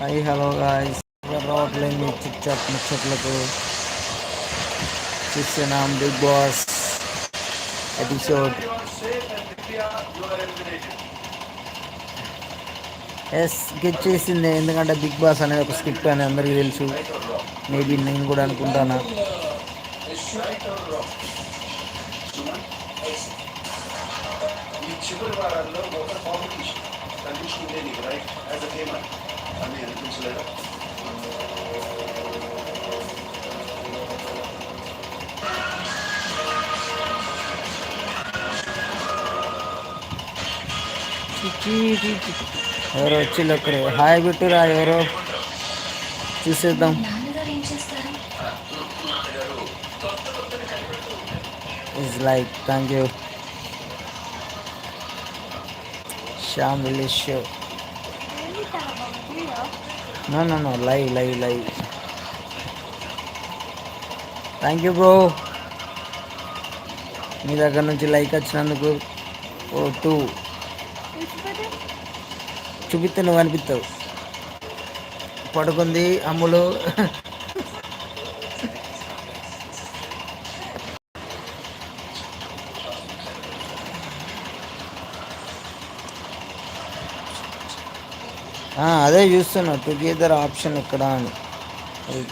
Hi hello guys రావట్లేదు మీ chit chat ముచ్చట్లకు చూస్తున్నాం బిగ్ బాస్ ఎపిసోడ్ ఎస్ గెట్ చేసింది. ఎందుకంటే బిగ్ బాస్ అనేది ఒక స్క్రిప్ట్ అని అందరికీ తెలుసు. మేబీ నేను కూడా అనుకుంటానా. చివరి వారాల్లో ఒక అని అనిపించలేదు ఎవరో వచ్చి ఒక్కరు హాయ్ బిట్టురా ఎవరో చూసేద్దాం నాన్నగారు ఏం చేస్తారు is like thank you Shyam village No, no, no, no live live live thank you bro మీ దగ్గర నుంచి లైక్ వచ్చినందుకు ఓ టూ చూపిస్తే నువ్వు అనిపిస్తావు. పడుకుంది అమ్ములు. అదే చూస్తున్నా. టుగెదర్ ఆప్షన్ ఎక్కడ అని.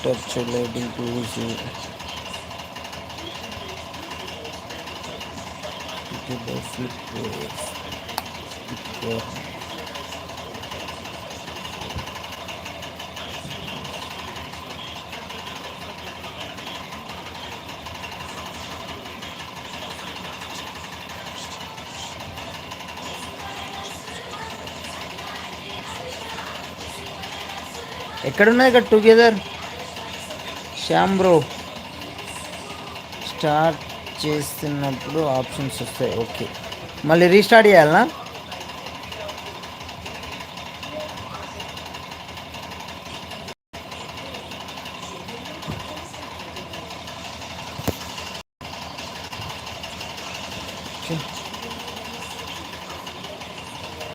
టచ్ లైటింగ్ టూల్స్ ఫ్లిప్ ఎక్కడున్నాయి ఇక్కడ టుగెదర్? శ్యామ్ బ్రో స్టార్ట్ చేస్తున్నప్పుడు ఆప్షన్స్ వస్తాయి. ఓకే. మళ్ళీ రీస్టార్ట్ చేయాలనా? ఛీ.